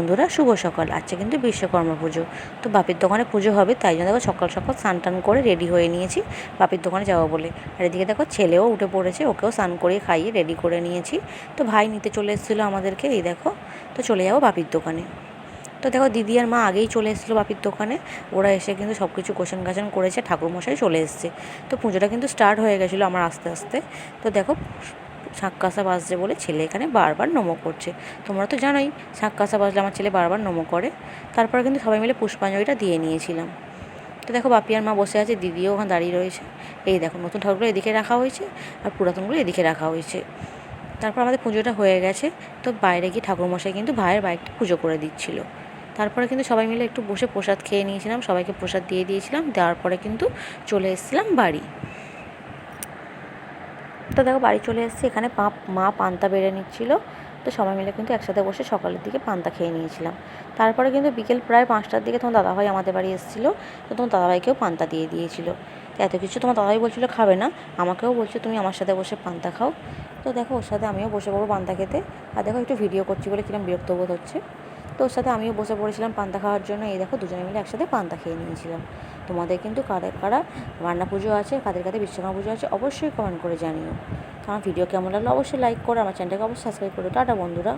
বন্ধুরা, শুভ সকাল। আজকে কিন্তু বিশ্বকর্মা পুজো। তো বাপির দোকানে পুজো হবে, তাই জন্য দেখো সকাল সকাল স্নান টান করে রেডি হয়ে নিয়েছি। বাপির দোকানে যাব বলে। আর এদিকে দেখো ছেলেও উঠে পড়েছে, ওকেও স্নান করিয়ে খাইয়ে রেডি করে নিয়েছি। তো ভাই নিতে চলে এসেছিল আমাদেরকে, এই দেখো। তো চলে যাব বাপির দোকানে। তো দেখো দিদি আর মা আগেই চলে এসেছিল বাপির দোকানে। ওরা এসে কিন্তু সব কিছু কোশন গাছন করেছে, ঠাকুরমশাই চলে এসছে। তো পুজোটা কিন্তু স্টার্ট হয়ে গেছিল আমার আস্তে আস্তে। তো দেখো শাঁখ কাঁসা বাজছে বলে ছেলে এখানে বারবার নমো করছে। তোমরা তো জানোই শাঁখ কাঁসা বাজলে আমার ছেলে বারবার নমো করে। তারপরে কিন্তু সবাই মিলে পুষ্পাঞ্জলিটা দিয়ে নিয়েছিলাম। তো দেখো, বাপি আর মা বসে আছে, দিদিও ওখানে দাঁড়িয়ে রয়েছে। এই দেখো, নতুন ঠাকুরগুলো এদিকে রাখা হয়েছে আর পুরাতনগুলো এদিকে রাখা হয়েছে। তারপর আমাদের পুজোটা হয়ে গেছে। তো বাইরে গিয়ে ঠাকুরমশাই কিন্তু ভাইয়ের বাইকটা পুজো করে দিচ্ছিল। তারপরে কিন্তু সবাই মিলে একটু বসে প্রসাদ খেয়ে নিয়েছিলাম, সবাইকে প্রসাদ দিয়ে দিয়েছিলাম। দেওয়ার পরে কিন্তু চলে এসেছিলাম বাড়ি। তো দেখো বাড়ি চলে এসেছি, এখানে পা, মা পান্তা বেড়ে নিচ্ছিল। তো সবাই মিলে কিন্তু একসাথে বসে সকালের দিকে পান্তা খেয়ে নিয়েছিলাম। তারপরে কিন্তু বিকেল প্রায় পাঁচটার দিকে তোমার দাদাভাই আমাদের বাড়ি এসেছিল, তো তোমার দাদাভাইকেও পান্তা দিয়ে দিয়েছিল। তো এত কিছু তোমার দাদাভাই বলছিল, খাবে না। আমাকেও বলছে, তুমি আমার সাথে বসে পান্তা খাও। তো দেখো ওর সাথে আমিও বসে পড়ব পান্তা খেতে। আর দেখো একটু ভিডিও করছি বলে কিরম বিরক্ত বোধ হচ্ছে। তো ওর সাথে আমিও বসে পড়েছিলাম পান্তা খাওয়ার জন্য। এই দেখো দুজনে মিলে একসাথে পান্তা খেয়ে নিয়েছিলাম। তোমাদের কিন্তু কারা কারা রান্না পুজো আছে, কাদের কাদের বিশ্বকর্মা পুজো আছে, অবশ্যই কমেন্ট করে জানিও। আমার ভিডিও কেমন লাগল অবশ্যই লাইক করো, আমার চ্যানেলটাকে অবশ্যই সাবস্ক্রাইব করো। টাটা বন্ধুরা।